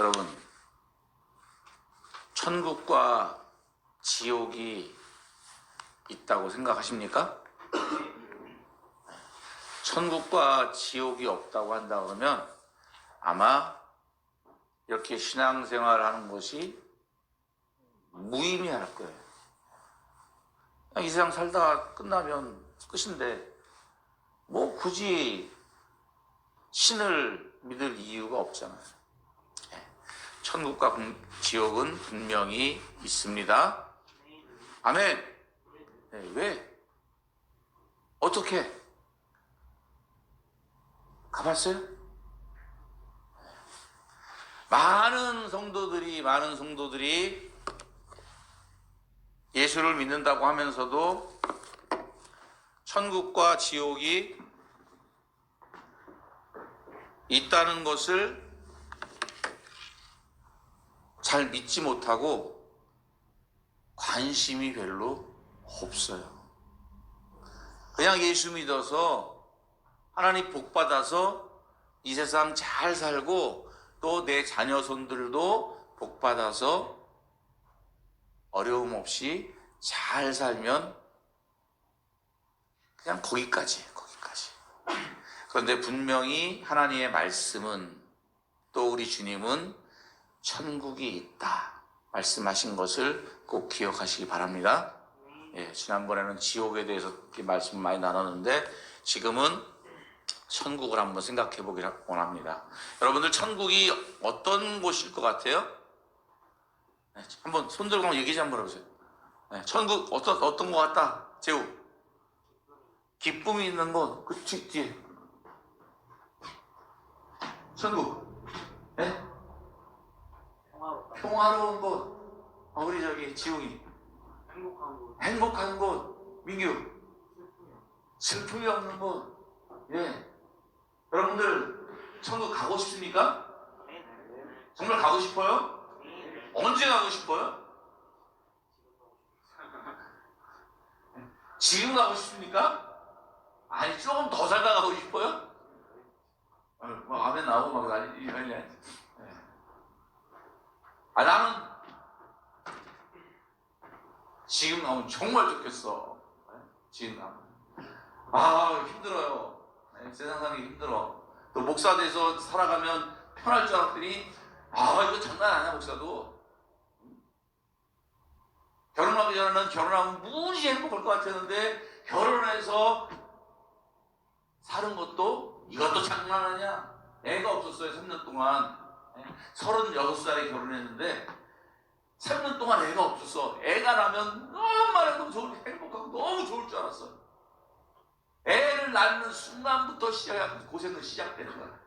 여러분, 천국과 지옥이 있다고 생각하십니까? 천국과 지옥이 없다고 한다 그러면 아마 이렇게 신앙생활 하는 것이 무의미할 거예요. 이 세상 살다가 끝나면 끝인데 뭐 굳이 신을 믿을 이유가 없잖아요. 예. 천국과 분- 지옥은 분명히 있습니다. 아멘. 네, 왜? 어떻게? 가봤어요? 많은 성도들이 많은 성도들이 예수를 믿는다고 하면서도 천국과 지옥이 있다는 것을 잘 믿지 못하고 관심이 별로 없어요. 그냥 예수 믿어서 하나님 복 받아서 이 세상 잘 살고 또 내 자녀 손들도 복 받아서 어려움 없이 잘 살면 그냥 거기까지, 거기까지. 그런데 분명히 하나님의 말씀은 또 우리 주님은 천국이 있다 말씀하신 것을 꼭 기억하시기 바랍니다. 예, 지난번에는 지옥에 대해서 말씀 많이 나눴는데 지금은 천국을 한번 생각해 보기 원합니다. 여러분들 천국이 어떤 곳일 것 같아요? 네, 한번 손 들고 얘기 좀 해보세요. 네, 천국 어떤 어떤 것 같다? 재우. 기쁨이 있는 곳, 그 뒤, 뒤에. 천국. 네? 평화로운 곳. 어, 우리 저기 지웅이. 행복한 곳. 행복한 곳. 민규. 슬픔이 없는 곳. 예. 여러분들 천국 가고 싶습니까? 네. 정말 가고 싶어요? 네. 언제 가고 싶어요? 지금 가고 싶습니까? 아니 조금 더 살다 가고 싶어요? 어, 막 아멘 나오고 막 난리 난리 네. 아 나는 지금 나오면 정말 좋겠어. 네? 지금 나오면 아 힘들어요. 네, 세상 사는 게 힘들어. 또 목사 돼서 살아가면 편할 줄 알았더니 아 이거 장난 아니야 목사도. 결혼하기 전에는 결혼하면 무지 행복할 것 같았는데 결혼해서 사는 것도 이것도 장난 아니야. 애가 없었어요 3년 동안 36살에 결혼했는데 3년 동안 애가 없었어 애가 나면 너무나 너무 좋을 행복하고 너무 좋을 줄 알았어 애를 낳는 순간부터 시작한 고생은 시작되는 거야.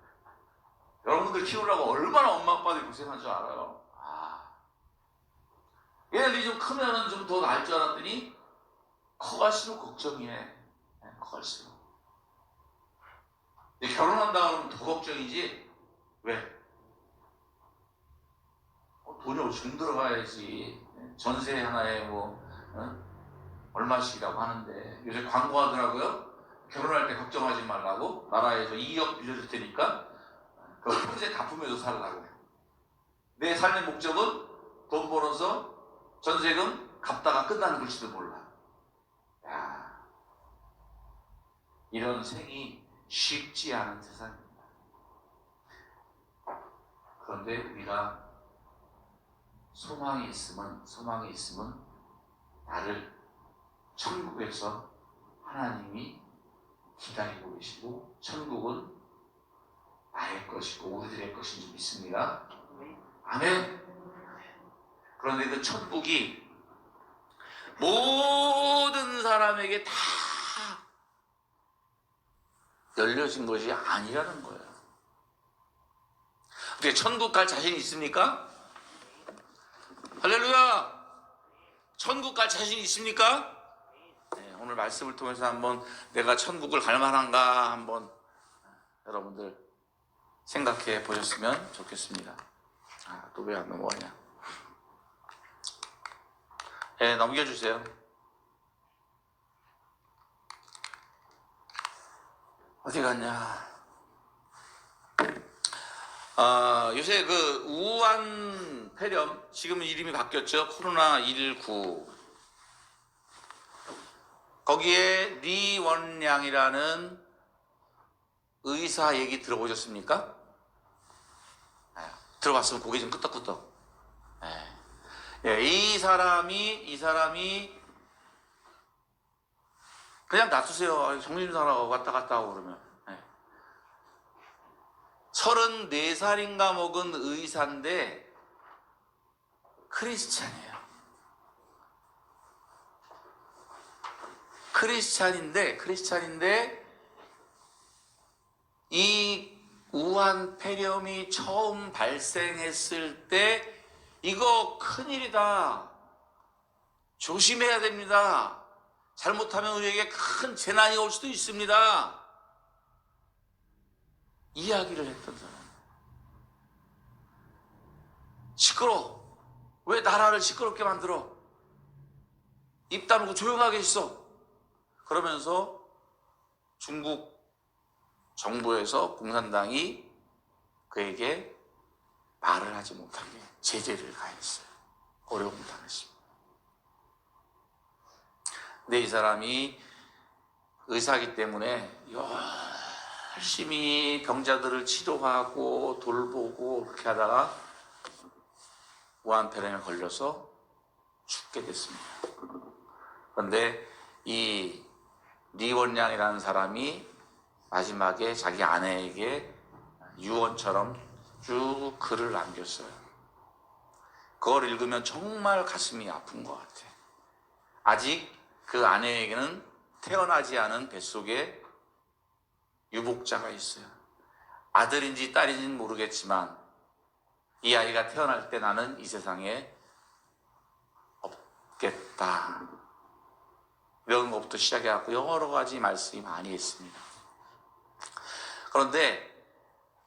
여러분들 키우려고 얼마나 엄마 아빠들이 고생한 줄 알아요? 아. 얘들이 좀 크면은 좀더 나을 줄 알았더니 커갈수록 걱정이해 네, 커갈수록. 결혼한다 그러면 더 걱정이지? 왜? 어, 돈이 좀 들어가야지. 네, 전세 하나에 뭐 어? 얼마씩이라고 하는데. 요새 광고하더라고요. 결혼할 때 걱정하지 말라고. 나라에서 2억 빌려줄 테니까. 그거 평생 갚으면서 살라고 내 삶의 목적은 돈 벌어서 전세금 갚다가 끝나는 걸지도 몰라. 야 이런 생이 쉽지 않은 세상입니다. 그런데 우리가 소망이 있으면 소망이 있으면 나를 천국에서 하나님이 기다리고 계시고 천국은 나의 것이고 우리들의 것인 줄 믿습니다. 아멘. 그런데 그 천국이 모든 사람에게 다 열려진 것이 아니라는 거예요. 근데 천국 갈 자신 있습니까? 할렐루야! 천국 갈 자신 있습니까? 네, 오늘 말씀을 통해서 한번 내가 천국을 갈 만한가 한번 여러분들 생각해 보셨으면 좋겠습니다. 아, 또 왜 안 넘어가냐? 예, 넘겨주세요. 어디 갔냐? 아, 요새 그 우한 폐렴 지금 이름이 바뀌었죠. 코로나 19. 거기에 리원량이라는 의사 얘기 들어보셨습니까? 아, 들어봤으면 고개 좀 끄덕끄덕. 예. 예, 이 사람이 이 사람이 그냥 놔두세요. 아유, 정신사라고 왔다 갔다 하고 그러면. 예. 34살인가 먹은 의사인데 크리스찬이에요. 크리스찬인데 크리스찬인데 이 우한 폐렴이 처음 발생했을 때 이거 큰일이다. 조심해야 됩니다. 잘못하면 우리에게 큰 재난이 올 수도 있습니다. 이야기를 했던 사람. 시끄러. 왜 나라를 시끄럽게 만들어? 입 다물고 조용하게 있어. 그러면서 중국 정부에서 공산당이 그에게 말을 하지 못하게 제재를 가했어요. 어려움 당했습니다. 근데 이 사람이 의사이기 때문에 열심히 병자들을 치료하고 돌보고 그렇게 하다가 우한폐렴에 걸려서 죽게 됐습니다. 그런데 이 리원량이라는 사람이 마지막에 자기 아내에게 유언처럼 쭉 글을 남겼어요. 그걸 읽으면 정말 가슴이 아픈 것 같아. 아직 그 아내에게는 태어나지 않은 뱃속에 유복자가 있어요. 아들인지 딸인지는 모르겠지만 이 아이가 태어날 때 나는 이 세상에 없겠다. 이런 것부터 시작해갖고 여러 가지 말씀이 많이 있습니다. 그런데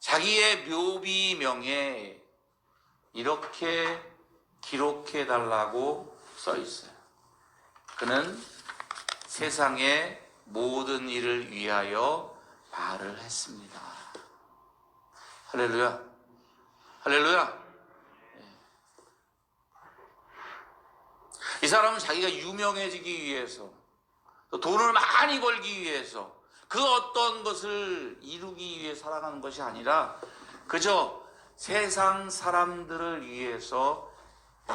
자기의 묘비명에 이렇게 기록해 달라고 써 있어요. 그는 세상의 모든 일을 위하여 말을 했습니다. 할렐루야. 할렐루야. 이 사람은 자기가 유명해지기 위해서 또 돈을 많이 벌기 위해서 그 어떤 것을 이루기 위해 살아가는 것이 아니라 그저 세상 사람들을 위해서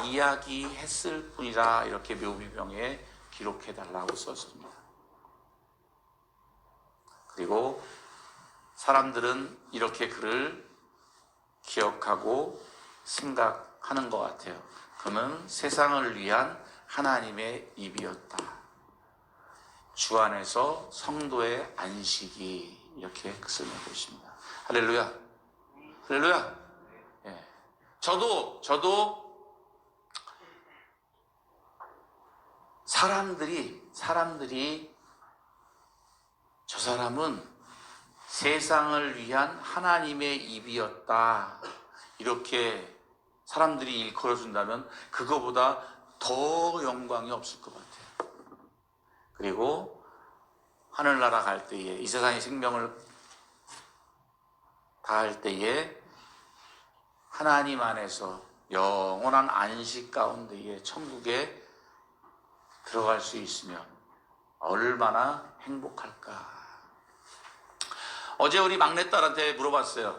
이야기했을 뿐이라 이렇게 묘비병에 기록해 달라고 썼습니다. 그리고 사람들은 이렇게 그를 기억하고 생각하는 것 같아요. 그는 세상을 위한 하나님의 입이었다. 주 안에서 성도의 안식이 이렇게 쓰고 있습니다. 할렐루야. 할렐루야. 예. 저도 저도 사람들이 사람들이 저 사람은 세상을 위한 하나님의 입이었다. 이렇게 사람들이 일컬어 준다면 그거보다 더 영광이 없을 것 같아요. 그리고 하늘나라 갈 때에 이 세상의 생명을 다할 때에 하나님 안에서 영원한 안식 가운데에 천국에 들어갈 수 있으면 얼마나 행복할까. 어제 우리 막내딸한테 물어봤어요.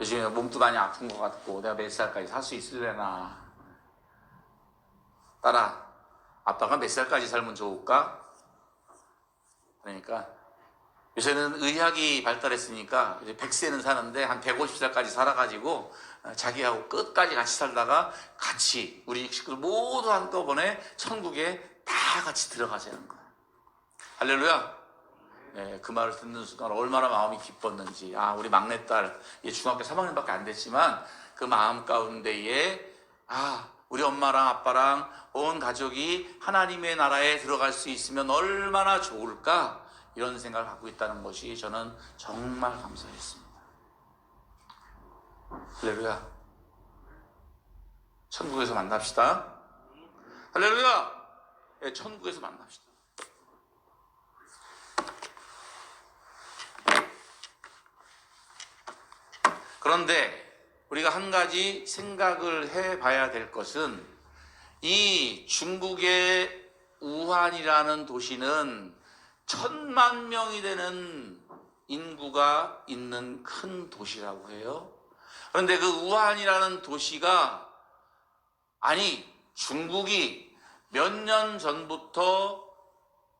요즘에 몸도 많이 아픈 것 같고 내가 몇 살까지 살 수 있을래나. 딸아, 아빠가 몇 살까지 살면 좋을까? 그러니까 요새는 의학이 발달했으니까 이제 100세는 사는데 한 150살까지 살아가지고 어, 자기하고 끝까지 같이 살다가 같이 우리 식구들 모두 한꺼번에 천국에 다 같이 들어가자는 거야. 할렐루야. 네, 그 말을 듣는 순간 얼마나 마음이 기뻤는지. 아, 우리 막내딸, 얘 중학교 3학년밖에 안 됐지만 그 마음 가운데에 아, 우리 엄마랑 아빠랑 온 가족이 하나님의 나라에 들어갈 수 있으면 얼마나 좋을까? 이런 생각을 갖고 있다는 것이 저는 정말 감사했습니다. 할렐루야. 천국에서 만납시다. 할렐루야. 예, 천국에서 만납시다. 그런데 우리가 한 가지 생각을 해 봐야 될 것은 이 중국의 우한이라는 도시는 천만 명이 되는 인구가 있는 큰 도시라고 해요. 그런데 그 우한이라는 도시가 아니 중국이 몇 년 전부터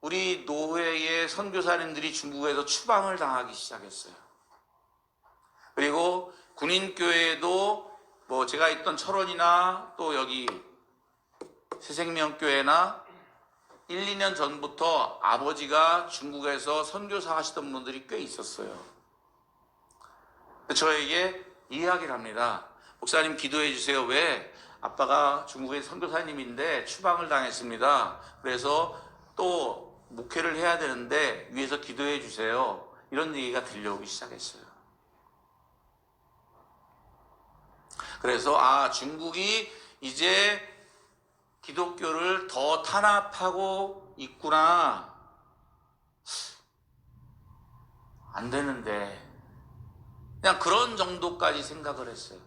우리 노회의 선교사님들이 중국에서 추방을 당하기 시작했어요. 그리고 군인교회도 뭐 제가 있던 철원이나 또 여기 새생명교회나 1, 2년 전부터 아버지가 중국에서 선교사 하시던 분들이 꽤 있었어요. 저에게 이야기를 합니다. 목사님 기도해 주세요. 왜? 아빠가 중국의 선교사님인데 추방을 당했습니다. 그래서 또 목회를 해야 되는데 위에서 기도해 주세요. 이런 얘기가 들려오기 시작했어요. 그래서 아 중국이 이제 기독교를 더 탄압하고 있구나. 안 되는데 그냥 그런 정도까지 생각을 했어요.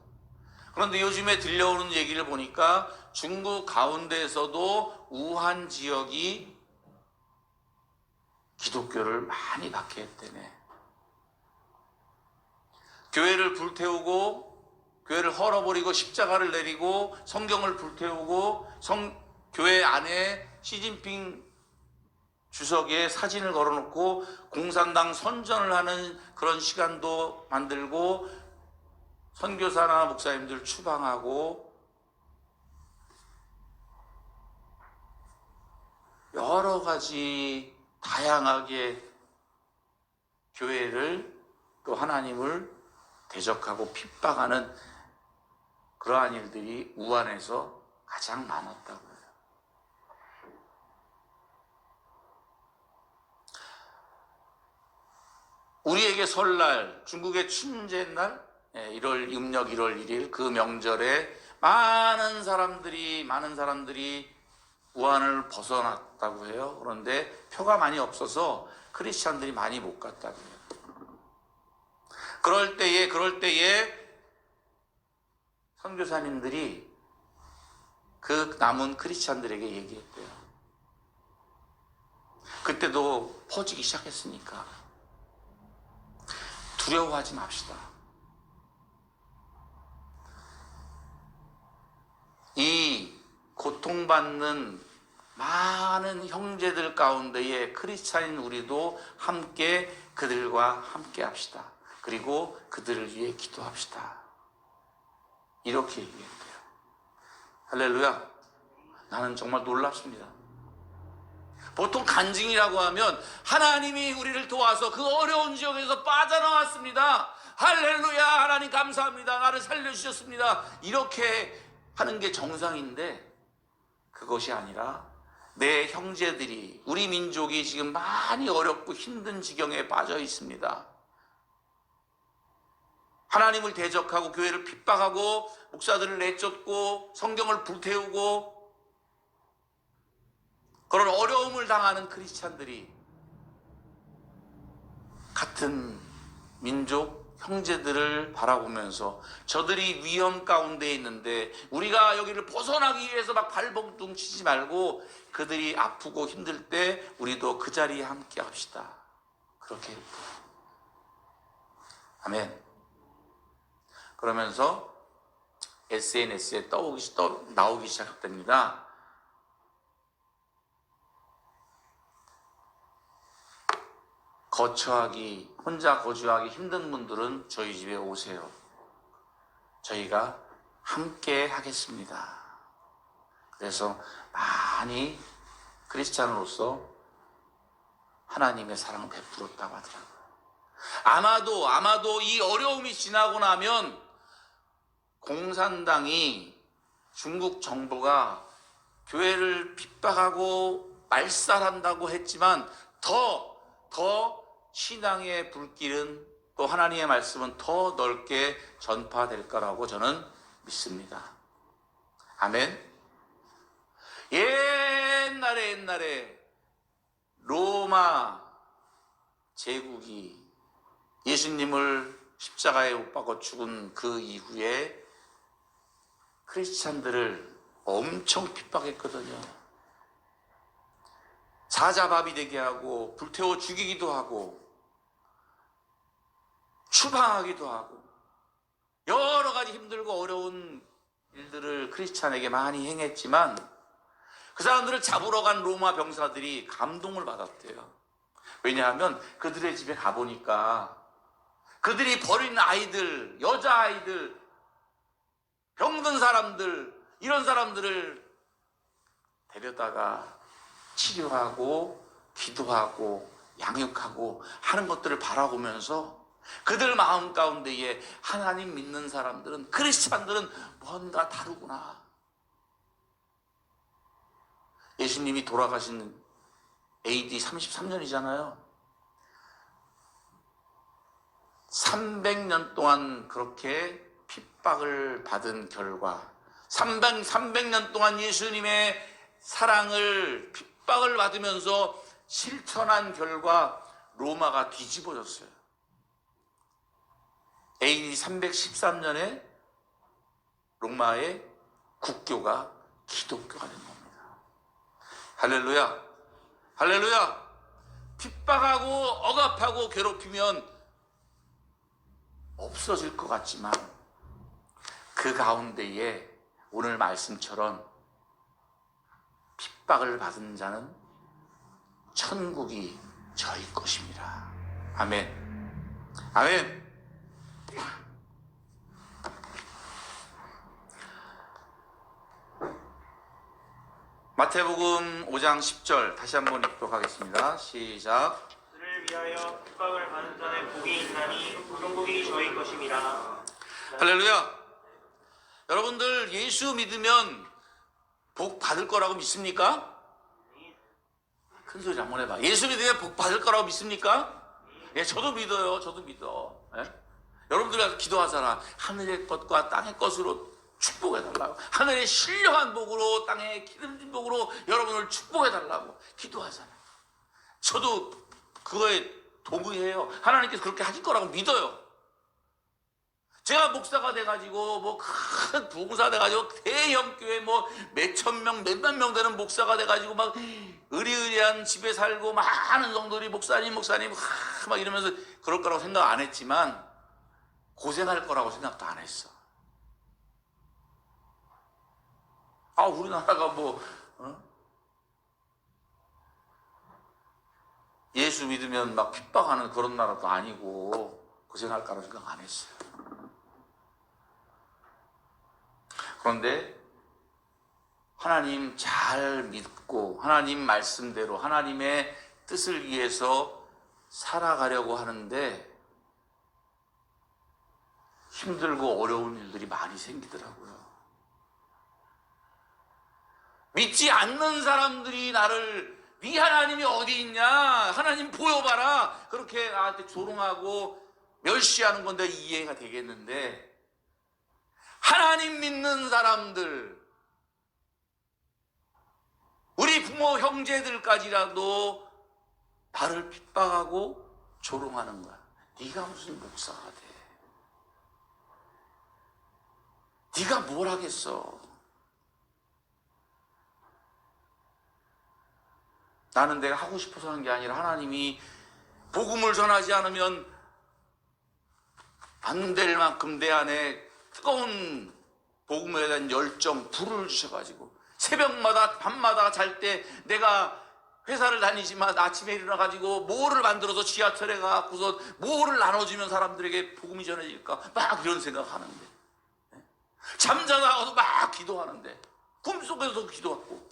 그런데 요즘에 들려오는 얘기를 보니까 중국 가운데에서도 우한 지역이 기독교를 많이 했다네. 교회를 불태우고 교회를 헐어버리고 십자가를 내리고 성경을 불태우고 성 교회 안에 시진핑 주석의 사진을 걸어놓고 공산당 선전을 하는 그런 시간도 만들고 선교사나 목사님들 추방하고 여러 가지 다양하게 교회를 또 하나님을 대적하고 핍박하는 그러한 일들이 우한에서 가장 많았다고 해요. 우리에게 설날, 중국의 춘제날, 1월 음력 1월 1일 그 명절에 많은 사람들이 많은 사람들이 우한을 벗어났다고 해요. 그런데 표가 많이 없어서 크리스찬들이 많이 못 갔다고 해요. 그럴 때에 그럴 때에 선교사님들이 그 남은 크리스찬들에게 얘기했대요. 그때도 퍼지기 시작했으니까 두려워하지 맙시다. 이 고통받는 많은 형제들 가운데에 크리스찬인 우리도 함께 그들과 함께 합시다. 그리고 그들을 위해 기도합시다. 이렇게 얘기했대요. 할렐루야. 나는 정말 놀랍습니다. 보통 간증이라고 하면 하나님이 우리를 도와서 그 어려운 지역에서 빠져나왔습니다. 할렐루야. 하나님 감사합니다. 나를 살려주셨습니다. 이렇게 하는 게 정상인데 그것이 아니라 내 형제들이 우리 민족이 지금 많이 어렵고 힘든 지경에 빠져 있습니다. 하나님을 대적하고 교회를 핍박하고 목사들을 내쫓고 성경을 불태우고 그런 어려움을 당하는 크리스찬들이 같은 민족 형제들을 바라보면서 저들이 위험 가운데 있는데 우리가 여기를 벗어나기 위해서 막 발버둥 치지 말고 그들이 아프고 힘들 때 우리도 그 자리에 함께 합시다. 그렇게. 아멘. 그러면서 SNS에 떠오기, 떠, 나오기 시작됩니다. 거처하기, 혼자 거주하기 힘든 분들은 저희 집에 오세요. 저희가 함께 하겠습니다. 그래서 많이 크리스찬으로서 하나님의 사랑을 베풀었다고 하더라고요. 아마도, 아마도 이 어려움이 지나고 나면 공산당이 중국 정부가 교회를 핍박하고 말살한다고 했지만 더, 더 신앙의 불길은 또 하나님의 말씀은 더 넓게 전파될 거라고 저는 믿습니다. 아멘. 옛날에 옛날에 로마 제국이 예수님을 십자가에 못 박아 죽은 그 이후에 크리스찬들을 엄청 핍박했거든요. 사자밥이 되게 하고 불태워 죽이기도 하고 추방하기도 하고 여러 가지 힘들고 어려운 일들을 크리스찬에게 많이 행했지만 그 사람들을 잡으러 간 로마 병사들이 감동을 받았대요. 왜냐하면 그들의 집에 가보니까 그들이 버린 아이들, 여자아이들, 병든 사람들, 이런 사람들을 데려다가 치료하고 기도하고 양육하고 하는 것들을 바라보면서 그들 마음 가운데에 하나님 믿는 사람들은 크리스찬들은 뭔가 다르구나. 예수님이 돌아가신 AD 33년이잖아요. 300년 동안 그렇게 핍박을 받은 결과 300, 300년 동안 예수님의 사랑을 핍박을 받으면서 실천한 결과 로마가 뒤집어졌어요. AD 313년에 로마의 국교가 기독교가 된 겁니다. 할렐루야. 할렐루야. 핍박하고 억압하고 괴롭히면 없어질 것 같지만 그 가운데에 오늘 말씀처럼 핍박을 받은 자는 천국이 저희 것입니다. 아멘. 아멘. 마태복음 5장 10절 다시 한번 읽도록 하겠습니다. 시작. 그를 위하여 핍박을 받은 자의 복이 있나니 천국이 저희 것임이라. 할렐루야. 여러분들 예수 믿으면 복 받을 거라고 믿습니까? 큰 소리 한번 해봐. 예수 믿으면 복 받을 거라고 믿습니까? 예, 저도 믿어요. 저도 믿어. 예? 여러분들 가서 기도하잖아. 하늘의 것과 땅의 것으로 축복해달라고. 하늘의 신령한 복으로 땅의 기름진 복으로 여러분을 축복해달라고 기도하잖아. 저도 그거에 동의해요. 하나님께서 그렇게 하실 거라고 믿어요. 제가 목사가 돼가지고 뭐 큰 부부사 돼가지고 대형 교회 뭐 몇천 명, 몇만 명 되는 목사가 돼가지고 막 의리의리한 집에 살고 많은 성도들이 목사님, 목사님 하, 막 이러면서 그럴 거라고 생각 안 했지만 고생할 거라고 생각도 안 했어. 아 우리나라가 뭐 어? 예수 믿으면 막 핍박하는 그런 나라도 아니고 고생할 거라고 생각 안 했어요. 그런데 하나님 잘 믿고 하나님 말씀대로 하나님의 뜻을 위해서 살아가려고 하는데 힘들고 어려운 일들이 많이 생기더라고요. 믿지 않는 사람들이 나를 네 하나님이 어디 있냐? 하나님 보여봐라. 그렇게 나한테 조롱하고 멸시하는 건데 이해가 되겠는데 하나님 믿는 사람들, 우리 부모 형제들까지라도 나를 핍박하고 조롱하는 거야. 네가 무슨 목사가 돼? 네가 뭘 하겠어? 나는 내가 하고 싶어서 하는 게 아니라 하나님이 복음을 전하지 않으면 안 될 만큼 내 안에 뜨거운 복음에 대한 열정, 불을 주셔가지고 새벽마다 밤마다 잘 때 내가 회사를 다니지만 아침에 일어나가지고 뭐를 만들어서 지하철에 가고서 뭐를 나눠주면 사람들에게 복음이 전해질까? 막 이런 생각하는데. 잠자다가도 막 기도하는데. 꿈속에서도 기도하고.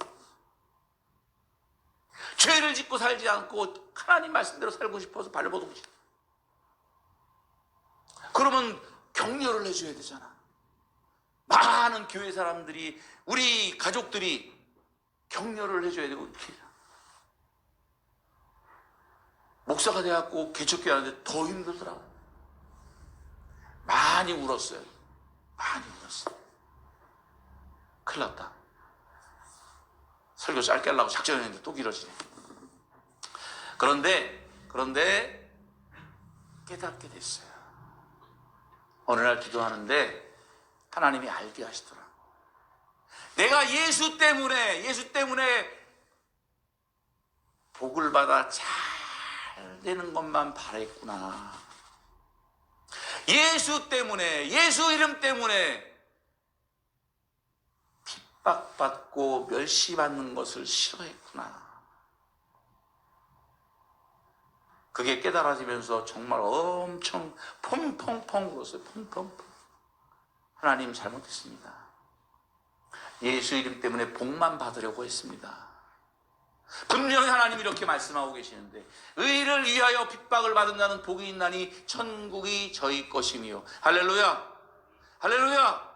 죄를 짓고 살지 않고 하나님 말씀대로 살고 싶어서 발버둥 치 그러면 격려를 해줘야 되잖아. 많은 교회 사람들이 우리 가족들이 격려를 해줘야 되고 목사가 돼갖고 개척교 하는데 더 힘들더라고. 많이 울었어요. 많이 울었어. 큰일 났다. 설교 짧게 하려고 작정했는데 또 길어지네. 그런데, 그런데 깨닫게 됐어요. 어느 날 기도하는데 하나님이 알게 하시더라. 내가 예수 때문에 예수 때문에 복을 받아 잘 되는 것만 바랬구나. 예수 때문에 예수 이름 때문에 핍박받고 멸시받는 것을 싫어했구나. 그게 깨달아지면서 정말 엄청 펑펑펑 울었어요. 펑펑펑. 하나님 잘못했습니다. 예수 이름 때문에 복만 받으려고 했습니다. 분명히 하나님 이렇게 말씀하고 계시는데 의를 위하여 핍박을 받은 자는 복이 있나니 천국이 저희 것이니요. 할렐루야. 할렐루야.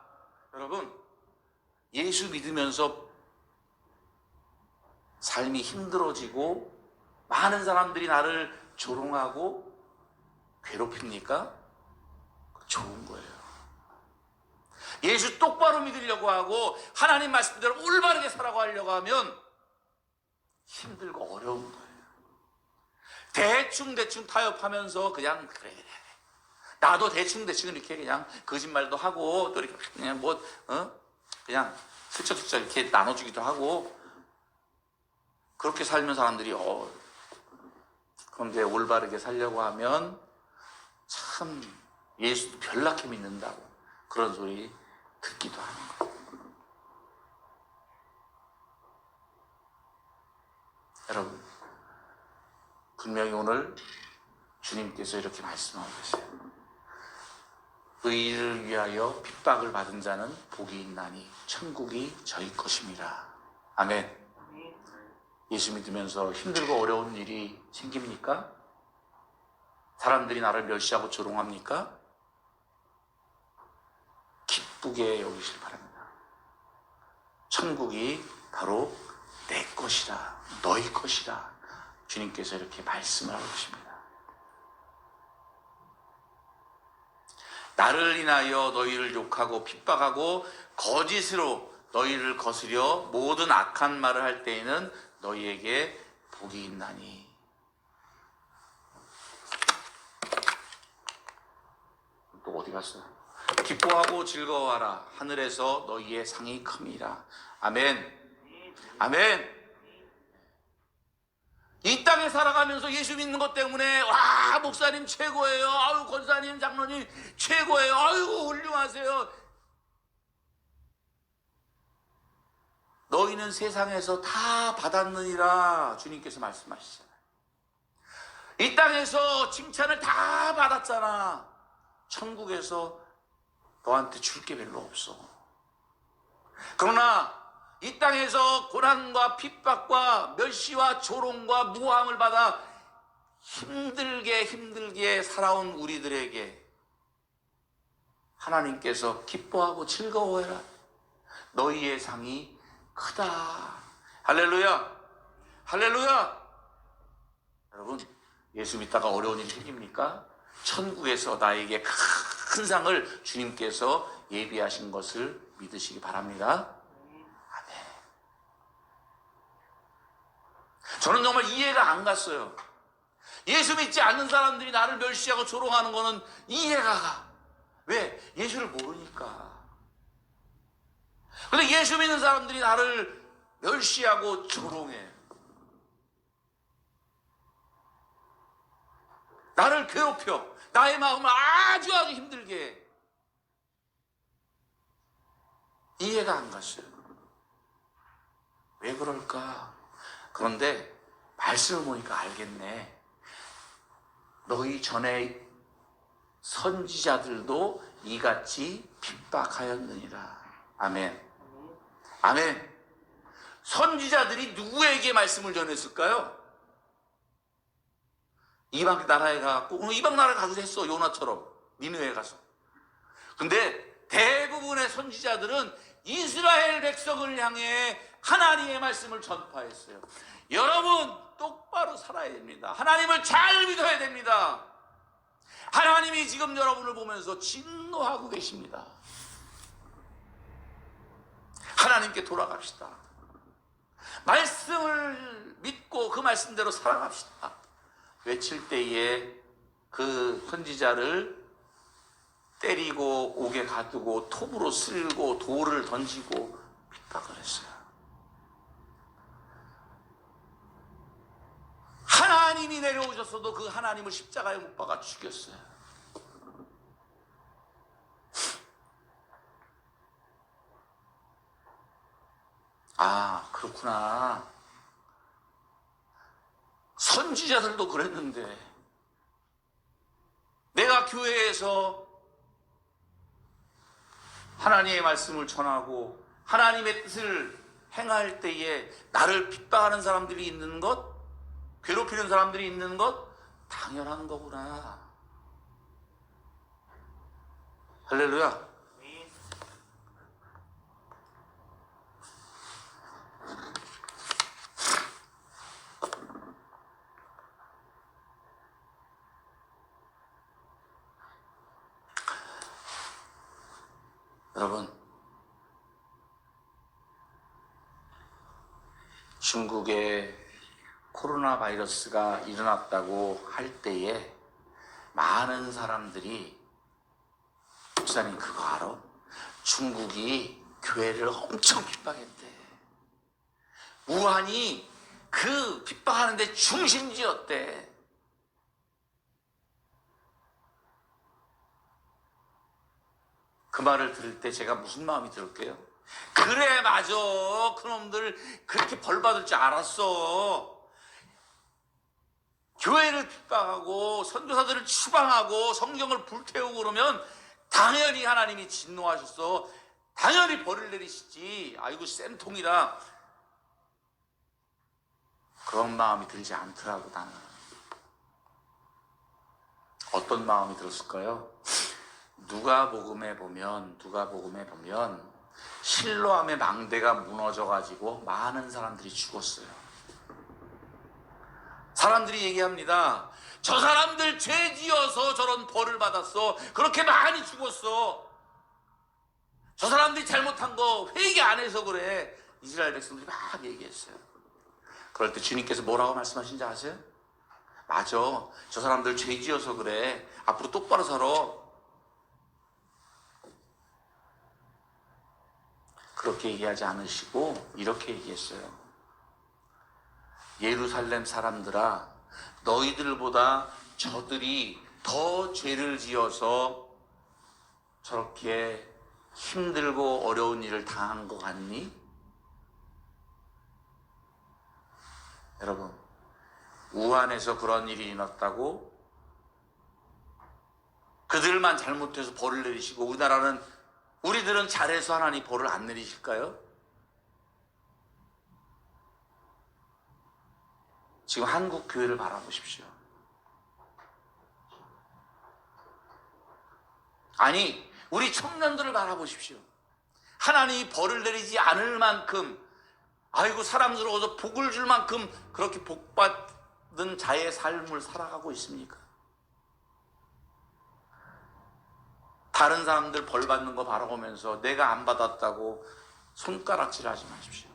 여러분 예수 믿으면서 삶이 힘들어지고 많은 사람들이 나를 조롱하고 괴롭힙니까? 좋은 거예요. 예수 똑바로 믿으려고 하고 하나님 말씀대로 올바르게 살아가려고 하면 힘들고 어려운 거예요. 대충 대충 타협하면서 그냥 그래 그래. 나도 대충 대충 이렇게 그냥 거짓말도 하고 또 이렇게 그냥 뭐 어? 그냥 슬쩍슬쩍 이렇게 나눠주기도 하고 그렇게 살면 사람들이 어 그런데 올바르게 살려고 하면 참 예수도 별나게 믿는다고 그런 소리 듣기도 하는 거예요. 여러분, 분명히 오늘 주님께서 이렇게 말씀하고 계세요. 의를 위하여 핍박을 받은 자는 복이 있나니 천국이 저희 것입니다. 아멘. 예수 믿으면서 힘들고 어려운 일이 생깁니까? 사람들이 나를 멸시하고 조롱합니까? 기쁘게 여기실 바랍니다. 천국이 바로 내 것이라, 너희 것이라 주님께서 이렇게 말씀을 하고 계십니다. 나를 인하여 너희를 욕하고 핍박하고 거짓으로 너희를 거스려 모든 악한 말을 할 때에는 너희에게 복이 있나니. 또 어디 갔어? 기뻐하고 즐거워하라. 하늘에서 너희의 상이 큼이라. 아멘. 아멘. 이 땅에 살아가면서 예수 믿는 것 때문에 와 목사님 최고예요. 아유 권사님 장로님 최고예요. 아유 훌륭하세요. 너희는 세상에서 다 받았느니라 주님께서 말씀하시잖아요. 이 땅에서 칭찬을 다 받았잖아. 천국에서 너한테 줄 게 별로 없어. 그러나 이 땅에서 고난과 핍박과 멸시와 조롱과 무함을 받아 힘들게 힘들게 살아온 우리들에게 하나님께서 기뻐하고 즐거워해라. 너희의 상이 크다. 할렐루야. 할렐루야. 여러분, 예수 믿다가 어려운 일이 생깁니까? 천국에서 나에게 큰 상을 주님께서 예비하신 것을 믿으시기 바랍니다. 저는 정말 이해가 안 갔어요. 예수 믿지 않는 사람들이 나를 멸시하고 조롱하는 거는 이해가 가. 왜? 예수를 모르니까. 근데 예수 믿는 사람들이 나를 멸시하고 조롱해. 나를 괴롭혀. 나의 마음을 아주 아주 힘들게 해. 이해가 안 갔어요. 왜 그럴까? 그런데 말씀을 보니까 알겠네. 너희 전에 선지자들도 이같이 핍박하였느니라. 아멘. 아멘. 선지자들이 누구에게 말씀을 전했을까요? 이방 나라에 가고 어, 이방 나라에 가기도 했어 요나처럼 니느웨에 가서. 근데 대부분의 선지자들은 이스라엘 백성을 향해 하나님의 말씀을 전파했어요. 여러분 똑바로 살아야 됩니다. 하나님을 잘 믿어야 됩니다. 하나님이 지금 여러분을 보면서 진노하고 계십니다. 하나님께 돌아갑시다. 말씀을 믿고 그 말씀대로 살아갑시다. 외칠 때에 그 선지자를 때리고 옥에 가두고 톱으로 쓸고 돌을 던지고 핍박을 했어요. 하나님이 내려오셨어도 그 하나님을 십자가에 못 박아 죽였어요. 아, 그렇구나. 선지자들도 그랬는데, 내가 교회에서 하나님의 말씀을 전하고 하나님의 뜻을 행할 때에 나를 핍박하는 사람들이 있는 것, 괴롭히는 사람들이 있는 것, 당연한 거구나. 할렐루야. 아멘. 여러분, 중국에 코로나 바이러스가 일어났다고 할 때에 많은 사람들이 목사님 그거 알아? 중국이 교회를 엄청 핍박했대. 우한이 그 핍박하는데 중심지였대. 그 말을 들을 때 제가 무슨 마음이 들었게요? 그래 맞아 그놈들 그렇게 벌 받을 줄 알았어 교회를 핍박하고 선교사들을 추방하고 성경을 불태우고 그러면 당연히 하나님이 진노하셨어 당연히 벌을 내리시지 아이고 쌤통이라 그런 마음이 들지 않더라고 나는 어떤 마음이 들었을까요? 누가복음에 보면 누가복음에 보면 실로암의 망대가 무너져 가지고 많은 사람들이 죽었어요. 사람들이 얘기합니다. 저 사람들 죄 지어서 저런 벌을 받았어. 그렇게 많이 죽었어. 저 사람들이 잘못한 거 회개 안 해서 그래. 이스라엘 백성들이 막 얘기했어요. 그럴 때 주님께서 뭐라고 말씀하신지 아세요? 맞아. 저 사람들 죄 지어서 그래. 앞으로 똑바로 살아. 그렇게 얘기하지 않으시고 이렇게 얘기했어요. 예루살렘 사람들아, 너희들보다 저들이 더 죄를 지어서 저렇게 힘들고 어려운 일을 당한 것 같니? 여러분, 우한에서 그런 일이 일어났다고 그들만 잘못해서 벌을 내리시고 우리나라는 우리들은 잘해서 하나님 벌을 안 내리실까요? 지금 한국 교회를 바라보십시오. 아니, 우리 청년들을 바라보십시오. 하나님이 벌을 내리지 않을 만큼, 아이고, 사랑스러워서 복을 줄 만큼 그렇게 복받은 자의 삶을 살아가고 있습니까? 다른 사람들 벌 받는 거 바라보면서 내가 안 받았다고 손가락질 하지 마십시오.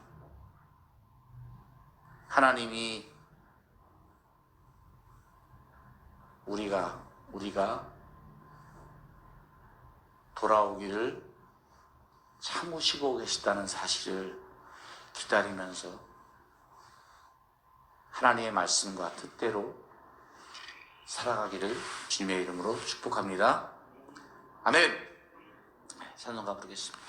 하나님이 우리가 우리가 돌아오기를 참으시고 계시다는 사실을 기다리면서 하나님의 말씀과 뜻대로 살아가기를 주님의 이름으로 축복합니다. 아멘. 찬송가 부르겠습니다.